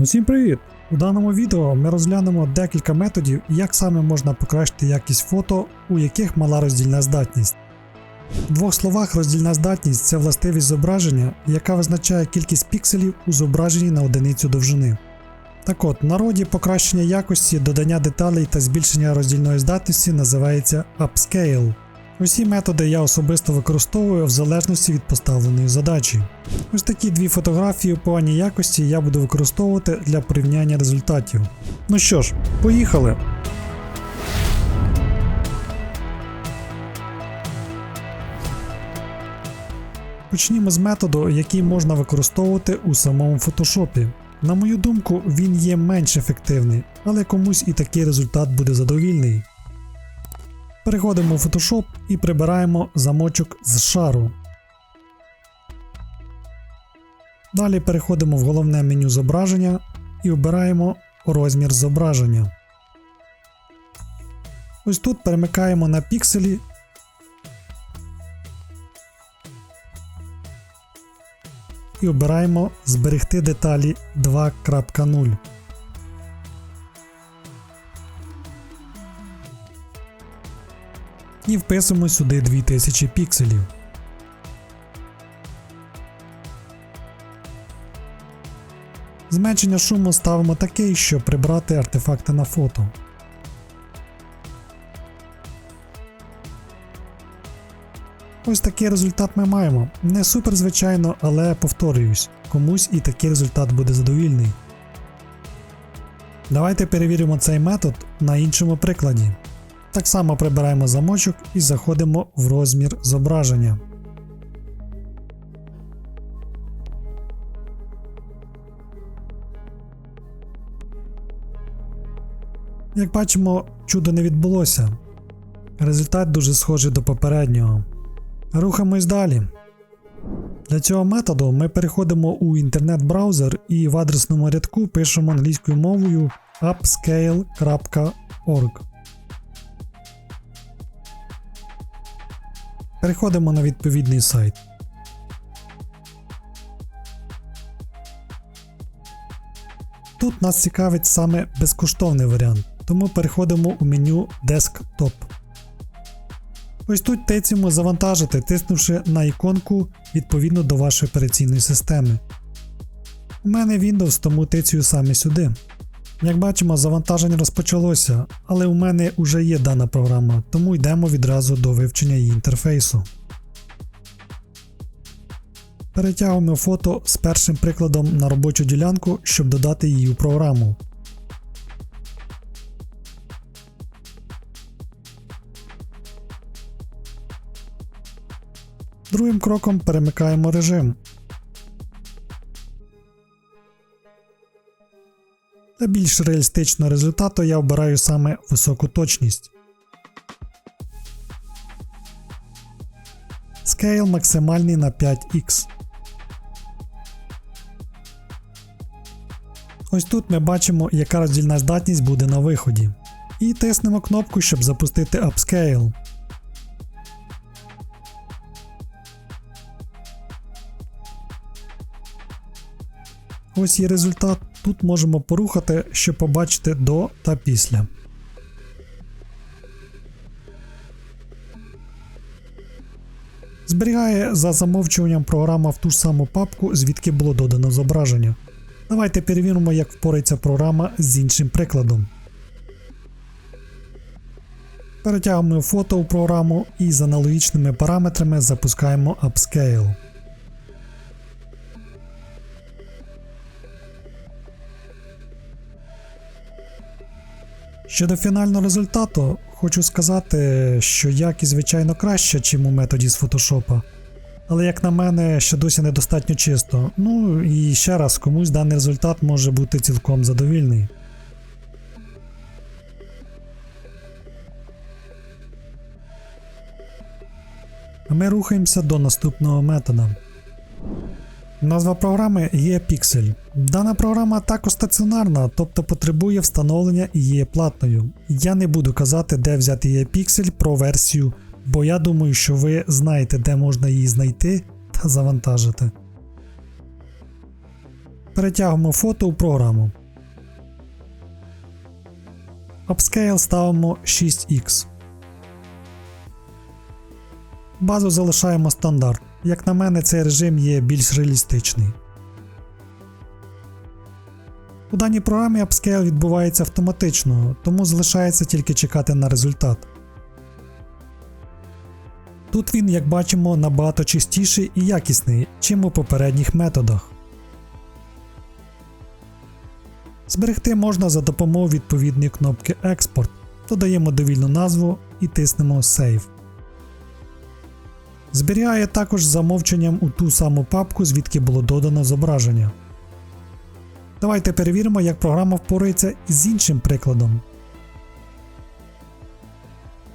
Усім привіт! У даному відео ми розглянемо декілька методів, як саме можна покращити якість фото, у яких мала роздільна здатність. В двох словах, роздільна здатність це властивість зображення, яка визначає кількість пікселів у зображенні на одиницю довжини. Так от, в народі покращення якості, додання деталей та збільшення роздільної здатності називається upscale. Усі методи я особисто використовую в залежності від поставленої задачі. Ось такі дві фотографії у поганій якості я буду використовувати для порівняння результатів. Ну що ж, поїхали! Почнімо з методу, який можна використовувати у самому фотошопі. На мою думку, він є менш ефективний, але комусь і такий результат буде задовільний. Переходимо в Photoshop і прибираємо замочок з шару. Далі переходимо в головне меню зображення і обираємо розмір зображення. Ось тут перемикаємо на пікселі. І обираємо Зберегти деталі 2.0. і вписуємо сюди 2000 пікселів. Зменшення шуму ставимо таке, щоб прибрати артефакти на фото. Ось такий результат ми маємо. Не супер, звичайно, але повторююсь, комусь і такий результат буде задовільний. Давайте перевіримо цей метод на іншому прикладі. Так само прибираємо замочок і заходимо в розмір зображення. Як бачимо, чудо не відбулося. Результат дуже схожий до попереднього. Рухаємось далі. Для цього методу ми переходимо у інтернет-браузер і в адресному рядку пишемо англійською мовою upscale.org. Переходимо на відповідний сайт. Тут нас цікавить саме безкоштовний варіант, тому переходимо у меню Desktop. Ось тут тицємо завантажити, тиснувши на іконку відповідно до вашої операційної системи. У мене Windows, тому тицюю саме сюди. Як бачимо, завантаження розпочалося, але у мене вже є дана програма, тому йдемо відразу до вивчення її інтерфейсу. Перетягуємо фото з першим прикладом на робочу ділянку, щоб додати її у програму. Другим кроком перемикаємо режим. Для більш реалістичного результату я обираю саме високу точність. Scale максимальний на 5х. Ось тут ми бачимо, яка роздільна здатність буде на виході. І тиснемо кнопку, щоб запустити Upscale. Ось є результат. Тут можемо порухати, щоб побачити до та після. Зберігає за замовчуванням програма в ту ж саму папку, звідки було додано зображення. Давайте перевіримо, як впорається програма з іншим прикладом. Перетягуємо фото у програму і з аналогічними параметрами запускаємо Upscale. Щодо фінального результату, хочу сказати, що якість звичайно краща, ніж у методі з фотошопа. Але як на мене, ще досі недостатньо чисто. Ну і ще раз, комусь даний результат може бути цілком задовільний. А ми рухаємося до наступного метода. Назва програми є Pixel. Дана програма також стаціонарна, тобто потребує встановлення і є платною. Я не буду казати, де взяти є Pixel про версію, бо я думаю, що ви знаєте, де можна її знайти та завантажити. Перетягуємо фото у програму. Upscale ставимо 6X. Базу залишаємо стандарт. Як на мене, цей режим є більш реалістичний. У даній програмі Upscale відбувається автоматично, тому залишається тільки чекати на результат. Тут він, як бачимо, набагато чистіший і якісний, чим у попередніх методах. Зберегти можна за допомогою відповідної кнопки Експорт, додаємо довільну назву і тиснемо Save. Зберігає також замовченням у ту саму папку, звідки було додано зображення. Давайте перевіримо, як програма впорається з іншим прикладом.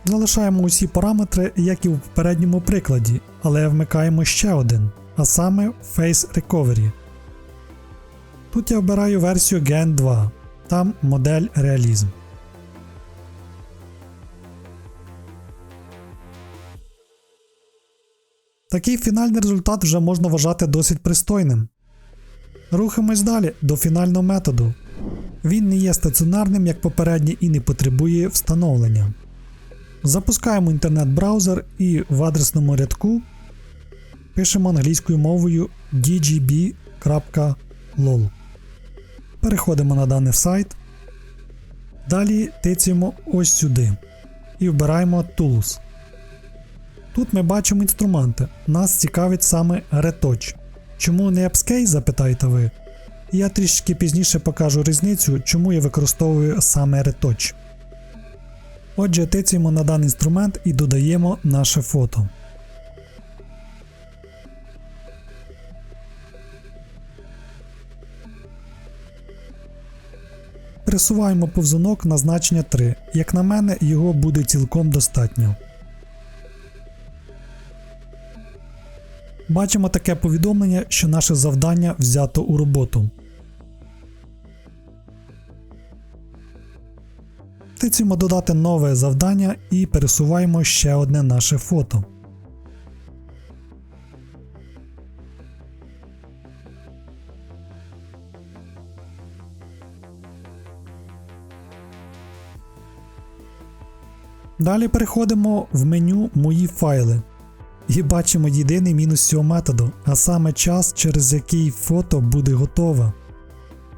Залишаємо усі параметри, як і в попередньому прикладі, але вмикаємо ще один, а саме Face Recovery. Тут я обираю версію Gen 2, там модель Реалізм. Такий фінальний результат вже можна вважати досить пристойним. Рухаємось далі до фінального методу. Він не є стаціонарним, як попередній, і не потребує встановлення. Запускаємо інтернет-браузер і в адресному рядку пишемо англійською мовою dgb.lol. Переходимо на даний сайт. Далі тицяємо ось сюди і вбираємо Tools. Тут ми бачимо інструменти. Нас цікавить саме Retouch. Чому не Upscale, запитаєте ви? Я трішки пізніше покажу різницю, чому я використовую саме Retouch. Отже, тицяємо на даний інструмент і додаємо наше фото. Присуваємо повзунок на значення 3. Як на мене, його буде цілком достатньо. Бачимо таке повідомлення, що наше завдання взято у роботу. Тицюємо додати нове завдання і пересуваємо ще одне наше фото. Далі переходимо в меню Мої файли. І бачимо єдиний мінус цього методу, а саме час, через який фото буде готове.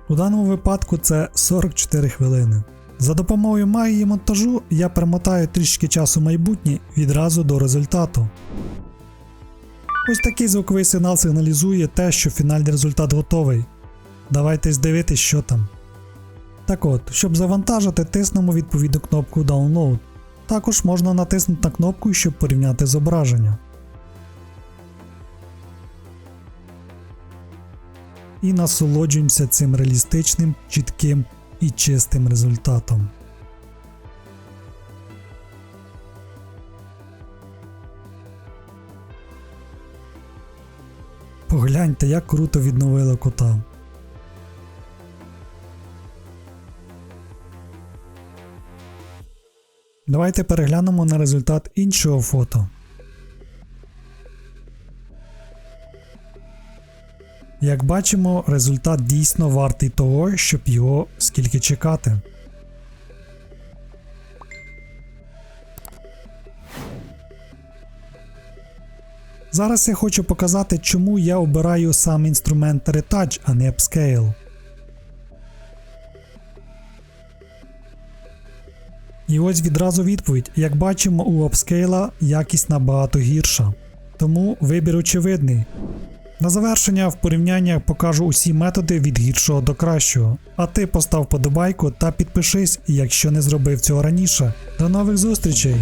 У даному випадку це 44 хвилини. За допомогою магії монтажу я перемотаю трішки часу майбутнє відразу до результату. Ось такий звуковий сигнал сигналізує те, що фінальний результат готовий. Давайте дивитись, що там. Так от, щоб завантажити, тиснемо відповідну кнопку Download. Також можна натиснути на кнопку, щоб порівняти зображення. І насолоджуємося цим реалістичним, чітким і чистим результатом. Погляньте, як круто відновили кота. Давайте переглянемо на результат іншого фото. Як бачимо, результат дійсно вартий того, щоб його скільки чекати. Зараз я хочу показати, чому я обираю саме інструмент Retouch, а не Upscale. І ось відразу відповідь. Як бачимо, у Upscale якість набагато гірша. Тому вибір очевидний. На завершення в порівняннях покажу усі методи від гіршого до кращого. А ти постав подобайку та підпишись, якщо не зробив цього раніше. До нових зустрічей!